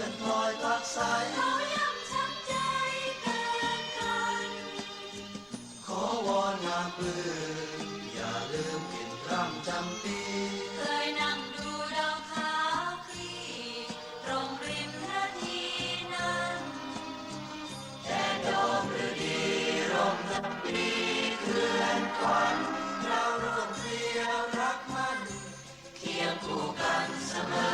ลื่อนพลอยพักใสเขาย่ำช้ำใจเกินกันขอวอนงามปลื้มอย่าลืมกินร่ำจำปีเคยนั่งดูดาวขาวคลีตรงริมนาทีนั้นแต่ดมฤดีร่มทั้งปีเคลื่อนควันเราร่วมเพรียวรักมันเคียงคู่กันเสมอ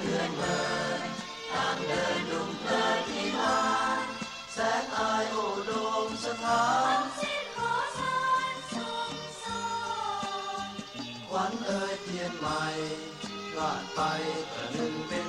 เพื่อนเมินต่างเดินดุมเพลินที่มานแสงอายโอโดมสถานสิ้นขอสารสุขสนขวัญเอ่ยเพียนใหม่ลาดไปประหนึ่งเป็น